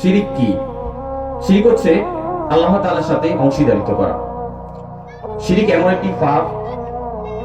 শিরিক কি? শিরিক হচ্ছে আল্লাহ তাআলার সাথে অংশীদারিত্ব করা। শিরিক এমন একটি পাপ,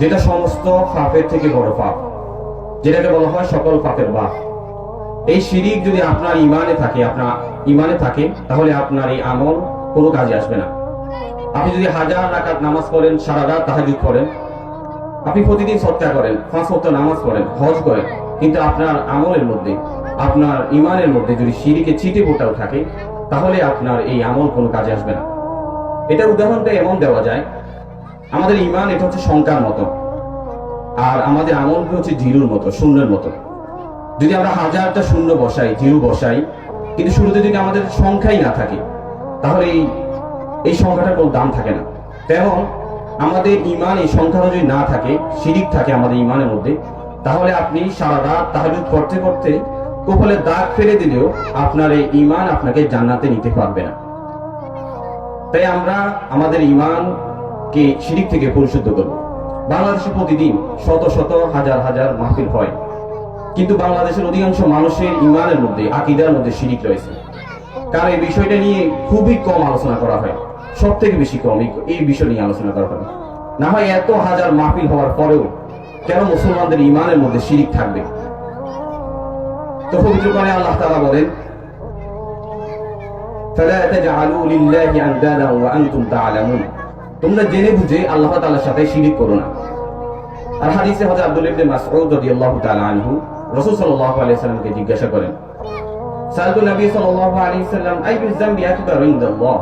যেটা সমস্ত পাপের থেকে বড় পাপ, যেটাকে বলা হয় সকল পাপের বাপ। এই শিরিক যদি আপনার ইমানে থাকে, আপনার ইমানে থাকে, তাহলে আপনার এই আমল কোনো কাজে আসবে না। আপনি যদি হাজার রাকাত নামাজ পড়েন, সারা রাত তাহাজুদ পড়েন, আপনি প্রতিদিন সৎকার করেন, পাঁচ সপ্তাহ নামাজ পড়েন, হজ করেন, কিন্তু আপনার আমলের মধ্যে আপনার ইমানের মধ্যে যদি শিরিকে ছিটে ফোটাও থাকে, তাহলে আপনার এই আমল কোনো কাজে আসবে না। এটার উদাহরণটা এমন দেওয়া যায়, আমাদের ইমান এটা হচ্ছে সংখ্যার মতো, আর আমাদের আমলটি হচ্ছে জিরুর মতো, শূন্যের মতো। যদি আমরা হাজারটা শূন্য বসাই জিরু বসাই, কিন্তু শুরুতে যদি আমাদের সংখ্যাই না থাকে, তাহলে এই এই সংখ্যাটার কোনো দাম থাকে না। তেমন আমাদের ইমান এই সংখ্যাটা যদি না থাকে, শিরিক থাকে আমাদের ইমানের মধ্যে, তাহলে আপনি সারা রাত তাহাজুদ করতে করতে কপালে দাগ ফেলে দিলেও আপনার এই ইমান আপনাকে জান্নাতে নিতে পারবে না। তাই আমরা আমাদের ইমানকে শিরিক থেকে পরিশুদ্ধ করব। বাংলাদেশে প্রতিদিন শত শত হাজার হাজার মাহফিল হয়। কিন্তু বাংলাদেশের অধিকাংশ মানুষের ইমানের মধ্যে, আকিদার মধ্যে শিরিক রয়েছে। কারণ এই বিষয়টা নিয়ে খুবই কম আলোচনা করা হয়। সব থেকে বেশি কম এই- বিষয় নিয়ে আলোচনা করা হয়। না হয় এত হাজার মাহফিল হওয়ার পরেও কেন মুসলমানদের ইমানের মধ্যে শিরিক থাকবে? তো পবিত্র করে আল্লাহ তাআলা বলেন فلا تجعلوا لله اندادا وانتم تعلمون তোমরা জেনে বুঝে আল্লাহ তাআলার সাথে শিরিক করো না আর হাদিসে হযরত আব্দুল ইবনে মাসউদ রাদিয়াল্লাহু তাআলা আনহু রাসূল সাল্লাল্লাহু আলাইহি সাল্লামকে জিজ্ঞাসা করেন সালতু নবী সাল্লাল্লাহু আলাইহি সাল্লাম আইয়ু যামবি আকবার ইনদাল্লাহ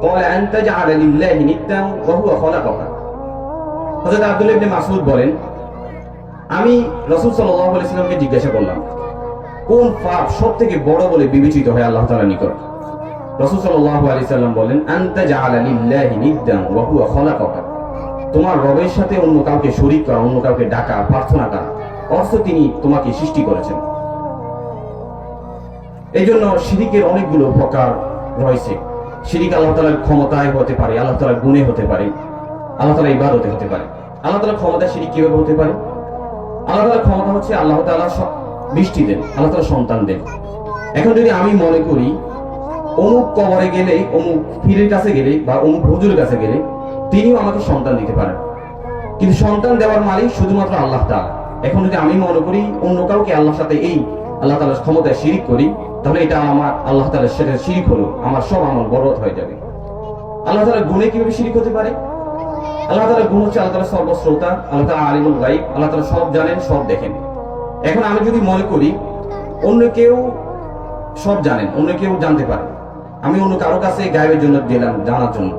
قال ان تجعل لله ندا وهو خلقك হযরত আব্দুল ইবনে মাসউদ বলেন আমি রাসূল সাল্লাল্লাহু আলাইহি সাল্লামকে জিজ্ঞাসা করলাম কোন পাপ সব থেকে বড় বলে বিবেচিত হয় আল্লাহ তালা নিকট? রাসূল আলাইহি সাল্লাম বলেন, আনতা জাআলা লিল্লাহি নিদ্দান ওয়া হুয়া খালাকাকা। তোমার রবের সাথে অন্য কাউকে শরীক করা, অন্য কাউকে ডাকা, প্রার্থনা করা, অর্থ তিনি তোমাকে সৃষ্টি করেছেন। এই জন্য শিরিকের অনেকগুলো প্রকার রয়েছে। শিরিক আল্লাহ তালার ক্ষমতায় হতে পারে, আল্লাহ তালার গুণে হতে পারে, আল্লাহ তালা ইবাদতে হতে পারে। আল্লাহ তালার ক্ষমতা শিরিক কীভাবে হতে পারে? আল্লাহ তালার ক্ষমতা হচ্ছে আল্লাহ তালা বৃষ্টি দেন, আল্লাহ তালা সন্তান দেন। এখন যদি আমি মনে করি, অমুক কবরে গেলে, অমুক পীরের কাছে গেলে বা অমুক হুজুরের কাছে গেলে, তিনিও আমাকে সন্তান দিতে পারেন। কিন্তু সন্তান দেওয়ার মালিক শুধুমাত্র আল্লাহ তাআলা। এখন যদি আমি মনে করি, অন্য কাউকে আল্লাহর সাথে এই আল্লাহ তাআলার ক্ষমতায় শিরিক করি, তাহলে এটা আমার আল্লাহ তাআলার সাথে শিরিক হলো, আমার সব আমল বরবাদ হয়ে যাবে। আল্লাহ তাআলার গুণে কীভাবে শিরিক হতে পারে? আল্লাহ তাআলার গুণ হচ্ছে আল্লাহ তাআলা সর্বশ্রোতা, আল্লাহ তাআলা আলিমুল গাইব আল্লাহ তাআলা সব জানেন, সব দেখেন। এখন আমি যদি মনে করি, অন্য কেউ সব জানেন, অন্য কেউ জানতে পারে। আমি অন্য কারও কাছে গায়েবের জন্য গেলাম জানার জন্য।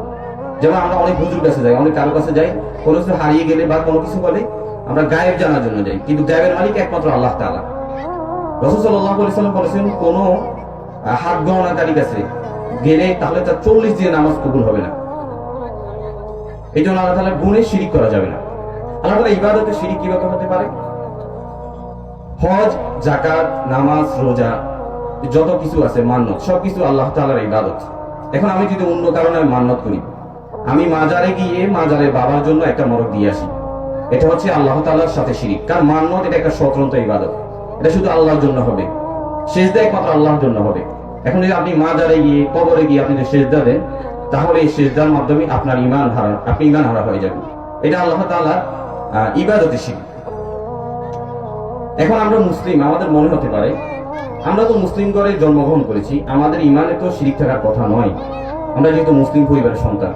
যেমন আমরা অনেক হুজুর কাছে যাই, অনেক কারও কাছে যাই, কোনো কিছু হারিয়ে গেলে বা কোনো কিছু বলে, আমরা গায়েব জানার জন্য যাই। কিন্তু গায়েবের মালিক একমাত্র আল্লাহ তাআলা। রসুল সাল্লাহ সাল্লাম বলেছেন, কোন হাত গণনাকারী কাছে গেলে তাহলে তার চল্লিশ দিনের নামাজ কবুল হবে না। এই জন্য আল্লাহ তাআলা গুণে শিরিক করা যাবে না। আল্লাহ তাআলা ইবাদতে শিরিক কীভাবে হতে পারে? হজ জাকাত নামাজ রোজা যত কিছু আছে মান্নত সবকিছু আল্লাহ তাআলার ইবাদত। এখন আমি যদি অন্য কারণে মান্নত করি আমি মাজারে গিয়ে মাজারে বাবার জন্য একটা মরক দিয়ে আসি। এটা হচ্ছে আল্লাহ তাআলার সাথে শিরিক। কারণ মান্নত এটা একটা স্বতন্ত্র ইবাদত। এটা শুধু আল্লাহর জন্য হবে। সেজদা একমাত্র আল্লাহর জন্য হবে। এখন যদি আপনি মাজারে গিয়ে কবরে গিয়ে আপনি যদি সেজদা দেন তাহলে এই সেজদার মাধ্যমে আপনার ইমান হারা আপনি ইমান হারা হয়ে যাবেন। এটা আল্লাহ তাআলার আহ, ইবাদতের শিরিক। এখন আমরা মুসলিম, আমাদের মনে হতে পারে, আমরা তো মুসলিম ঘরে জন্মগ্রহণ করেছি, আমাদের ইমানে তো শিরিক থাকার কথা নয়। আমরা যেহেতু মুসলিম পরিবারের সন্তান।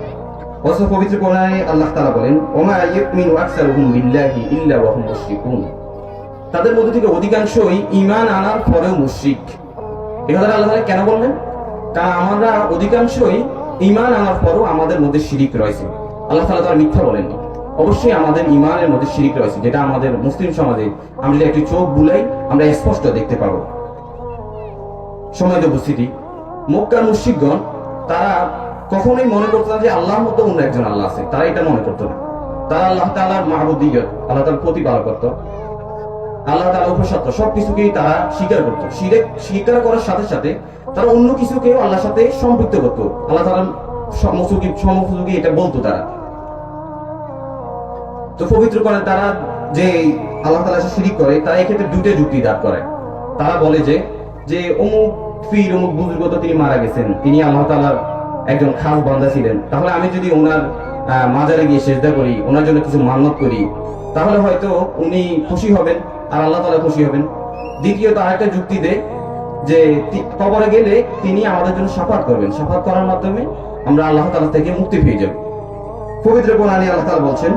অথচ পবিত্র কোরআনে আল্লাহ তাআলা বলেন, ওমা ইউমিনু আকসারুহুম বিল্লাহি ইল্লা ওয়া হুম মুশরিকুন। তাদের মধ্যে থেকে অধিকাংশই ইমান আনার পরেও মুশরিক। এই কথাটা আল্লাহ কেন বললেন? কারণ আমরা অধিকাংশই ইমান আনার পরও আমাদের মধ্যে শিরিক রয়েছে। আল্লাহ তাআলা তার মিথ্যা বলেননি। অবশ্যই আমাদের ইমানের মধ্যে শিরিক রয়েছে, যেটা আমাদের মুসলিম সমাজে আমরা যদি একটি চোখ বুলাই, আমরা স্পষ্ট দেখতে পাবো। সময় উপস্থিতি মক্কার মুশরিকগণ, তারা কখনোই মনে করতো না যে আল্লাহর মধ্যে অন্য একজন আল্লাহ আছে। তারা এটা মনে করতো না। তারা আল্লাহ তাআলার মাহবুদিয়ত, আল্লাহ তাআলার প্রতিপালক করতো। আল্লাহ তাআলা উপসত্য সবকিছুকেই তারা স্বীকার করতো। স্বীকার করার সাথে সাথে তারা অন্য কিছুকেও আল্লাহর সাথে সম্পৃক্ত করতো। আল্লাহ তাআলা সমসুখী সমসুখী এটা বলতো তারা। তো পবিত্র করে তারা যে আল্লাহ তাআলা শিরিক করে, তারা এক্ষেত্রে দুটো যুক্তি দাঁড় করে তারা বলে যে যে অমুক পীর, অমুক বুজুর্গ তো তিনি মারা গেছেন, তিনি আল্লাহ তাআলার একজন খাস বান্দা ছিলেন। তাহলে আমি যদি ওনার মাজারে গিয়ে সেজদা করি, ওনার জন্য কিছু মান্যত করি, তাহলে হয়তো উনি খুশি হবেন আর আল্লাহ তালা খুশি হবেন। দ্বিতীয়ত আরেকটা যুক্তি দেয় যে কবরে গেলে তিনি আমাদের জন্য সাফাত করবেন। সাফাত করার মাধ্যমে আমরা আল্লাহ তালা থেকে মুক্তি পেয়ে যাব। পবিত্র কোরআনে আল্লাহ তালা বলছেন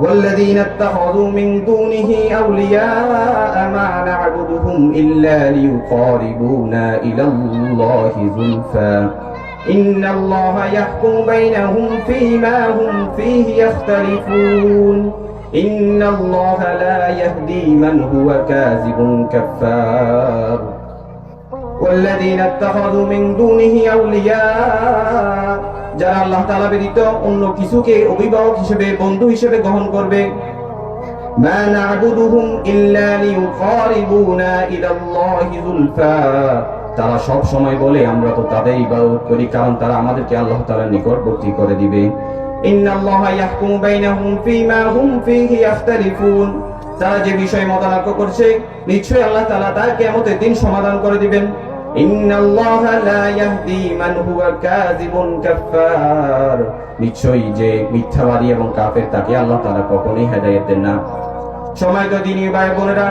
والذين اتخذوا من دونه أولياء ما نعبدهم إلا ليقاربونا إلى الله زلفى. إن الله يحكم بينهم فيما هم فيه يختلفون. إن الله لا يهدي من هو كاذب كفار. والذين اتخذوا من دونه أولياء যারা আল্লাহ তালা ব্যতীত অন্য কিছুকে অভিভাবক হিসেবে, বন্ধু হিসেবে গ্রহণ করবে। তারা সব সময় বলে, আমরা তো তাদের ইবাদত করি, কারণ তারা আমাদেরকে আল্লাহ তাআলার নিকটবর্তী করে দিবে। হুম তারা যে বিষয়ে মতানক্য করছে, নিশ্চয়ই আল্লাহ তাআলা তা কিয়ামতের দিন সমাধান করে দিবেন। নিশ্চয়ই যে মিথ্যাবাদী এবং কাফের, তাকে আল্লাহ কখনোই হেদায়েত দেন না। সময় তো দিনী ভাই বোনেরা,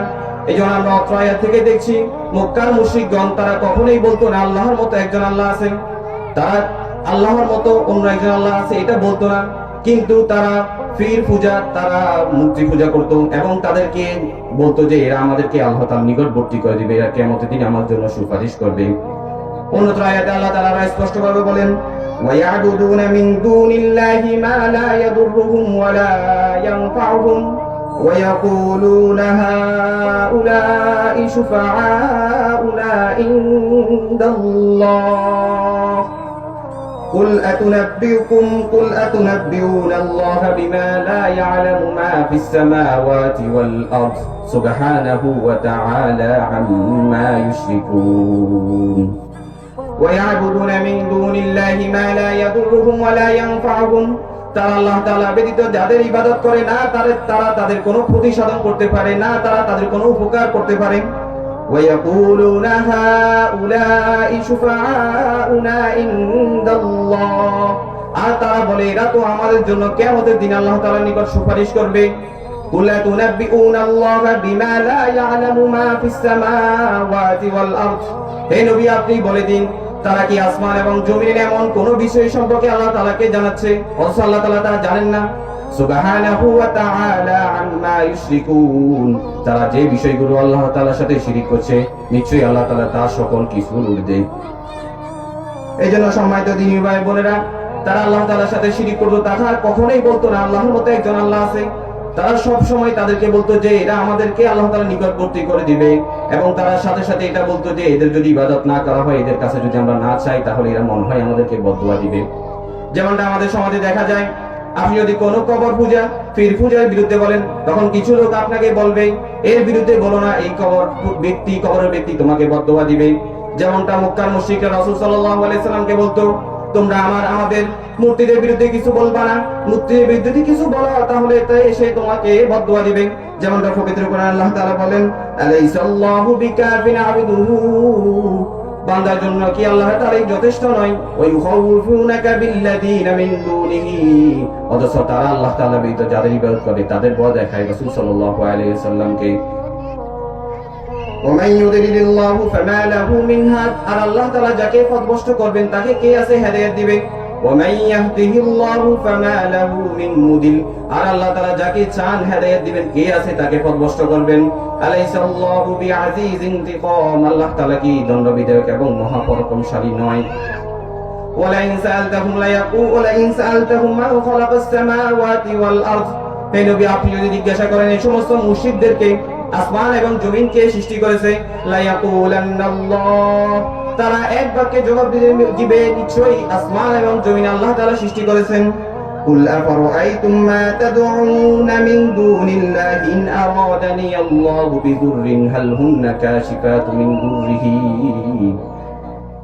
এই জন্য আমরা অত্র আয়াত থেকে দেখছি, মক্কার মুশরিকগণ তারা কখনোই বলতো না, আল্লাহর মতো একজন আল্লাহ আছেন তারা আল্লাহর মতো অন্য একজন আল্লাহ আছে, এটা বলতো না। কিন্তু তারা পীর পূজা তারা মূর্তি পূজা করত এবং তাদেরকে বলতো যে এরা আমাদেরকে আল্লাহ তার নিকটবর্তী করে দিবে এরা কেমতের দিন আমার জন্য সুপারিশ করবে অন্যত্র আয়াতে আল্লাহ তাআলা স্পষ্টভাবে বলেন ويعبدون من دون الله ما لا يضرهم ولا ينفعهم ويقولون هؤلاء شفعاؤنا عند الله قل أتنبئكم قل أتنبئون الله بما لا يعلم ما في السماوات والأرض سبحانه وتعالى عما يشركون ويعبدون من دون الله ما لا يضرهم ولا ينفعهم তারা আল্লাহ তাআলা ব্যতীত যাদের ইবাদত করে না তাদের তারা তাদের কোনো ক্ষতি সাধন করতে পারে না তারা তাদের কোনো উপকার করতে পারে ويقولون هؤلاء شفعاؤنا عند الله আর তারা বলে এরা তো আমাদের জন্য কিয়ামতের দিন আল্লাহ তাআলার নিকট সুপারিশ করবে قل أتنبئون الله بما لا يعلم ما في السماوات والأرض হে নবী আপনি বলে দিন তারা কি আসমান এবং জমিনের এমন কোন বিষয় সম্পর্কে আল্লাহ তাআলাকে জানাচ্ছে অথচ আল্লাহ তাআলা তারা জানেন না সুবহানাহু তারা যে বিষয়গুলো আল্লাহ তাআলার সাথে শিরিক করছে, নিশ্চয়ই আল্লাহ তাআলা তার সকল কিছুর ঊর্ধ্বে এই জন্য সম্মানিত দিনী ভাই বোনেরা তারা আল্লাহ তাআলার সাথে শিরিক করতো তারা কখনোই বলতো না, আল্লাহর মতো একজন আল্লাহ আছে। তারা সব সময় তাদেরকে বলতো যে এরা আমাদেরকে আল্লাহ তাআলা নিকটবর্তী করে দিবে, এবং তারা সাথে সাথে এটা বলতো যে এদের যদি ইবাদত না করা হয়, এদের কাছে যদি আমরা না চাই, তাহলে এরা মনে হয় আমাদেরকে বদদুয়া দিবে। যেমনটা আমাদের সমাজে দেখা যায় আপনি যদি কোনো কবর পূজা, পীর পূজার বিরুদ্ধে বলেন, তখন কিছু লোক আপনাকে বলবে, এর বিরুদ্ধে বলো না, এই কবর ব্যক্তি, কবরের ব্যক্তি তোমাকে বদদুয়া দিবে। যেমনটা মক্কার মুশরিকরা রাসূল সাল্লাল্লাহু আলাইহি সাল্লামকে বলতো, তোমরা আমার, আমাদের মূর্তিদের বিরুদ্ধে কিছু বলবা না। মূর্তির বিরুদ্ধে কিছু বলো, তাহলে তাই এসে তোমাকে বদদুয়া দিবে। যেমনটা পবিত্র কোরআন আল্লাহ তাআলা বলেন, আলাইসাল্লাহু বিকাফিন আবদুহু। বান্দার জন্য কি আল্লাহ তাআলাই যথেষ্ট নয় ওই ইউখাউফুনাকা বিল্লাযীনা মিন দুনিহি অথচ তারা আল্লাহ তাআলা ব্যতীত যাদের ইবাদত করে তাদের ভয় দেখায় রাসূল সাল্লাল্লাহু আলাইহি ওয়াসাল্লামকে ومن يضلل الله فما له من هاد আর আল্লাহ তাআলা যাকে পথভ্রষ্ট করবেন তাকে কে আছে হেদায়েত দিবে ومن يهده الله فما له من مضل আর আল্লাহ তাআলা যাকে চান হেদায়েত দিবেন কে আছে তাকে পথভ্রষ্ট করবেন আলাইসা আল্লাহু বিআযীজ ইনতিকাম আল্লাহ তাআলা কি দণ্ডবিধায়ক এবং মহাপরাক্রমশালী নয় ولئن سألتهم ليقول ولئن سألتهم من خلق السماوات والأرض হে নবী আপনি যদি জিজ্ঞাসা করেন এই সমস্ত মুশরিকদেরকে আসমান এবং জমিন কে সৃষ্টি করেছে লায়াকুলান্নাল্লাহ তারা এক বাক্যে জবাব দিবে- দিবে নিশ্চয়ই আসমান এবং জমিন আল্লাহ তাআলা সৃষ্টি করেছেন قل أفرأيتم ما تدعون من دون الله إن أرادني الله بضر هل هن كاشفات من ضره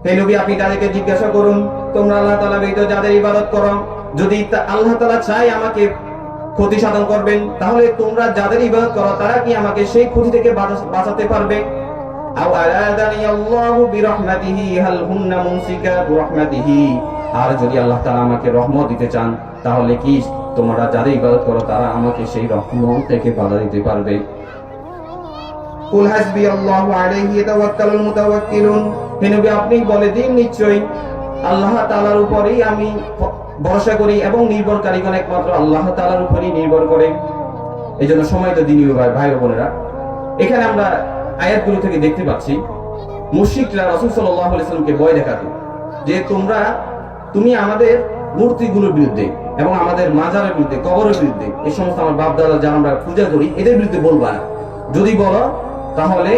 হে নবী আপনি তাদেরকে জিজ্ঞাসা করুন তোমরা আল্লাহ তাআলা ব্যতীত যাদের ইবাদত করো যদি তা- আল্লাহ তাআলা চায় আমাকে ক্ষতি সাধন করবেন তাহলে তোমরা যাদের ইবাদত করো তারা কি আমাকে সেই ক্ষতি থেকে বাঁচা- বাঁচাতে পারবে আও আরাদানি আল্লাহু বিরহমাতিহি, হাল হুন্না মুমসিকাতু আর যদি আল্লাহ তাআলা আমাকে রহমত দিতে চান, তাহলে কি তোমরা যাদের ইবাদত করো, তারা আমাকে সেই রহমত থেকে বাধা দিতে পারবে। কুল হাসবি আল্লাহু আলাইহি ইয়াতাওয়াক্কালুল মুতাওয়াক্কিলুন। হে নবী, আপনি বলে দিন নিশ্চয়ই, আল্লাহ তাআলার উপরেই আমি ভরসা করি এবং নির্ভরকারীগণ একমাত্র আল্লাহ তাআলার উপরেই নির্ভর করে। এই জন্য সময় তো দিনী ভাই ভাই বোনেরা। এখানে আমরা আয়াতগুলো থেকে দেখতে পাচ্ছি মুশিকরা রাসুল সাল্লামকে ভয় দেখাতো যে তোমরা, তুমি আমাদের মূর্তিগুলোর বিরুদ্ধে এবং আমাদের মাজারের বিরুদ্ধে, কবরের বিরুদ্ধে এই সমস্ত আমার বাপ দাদা যারা আমরা পূজা করি, এদের বিরুদ্ধে বলবা যদি বলো, তাহলে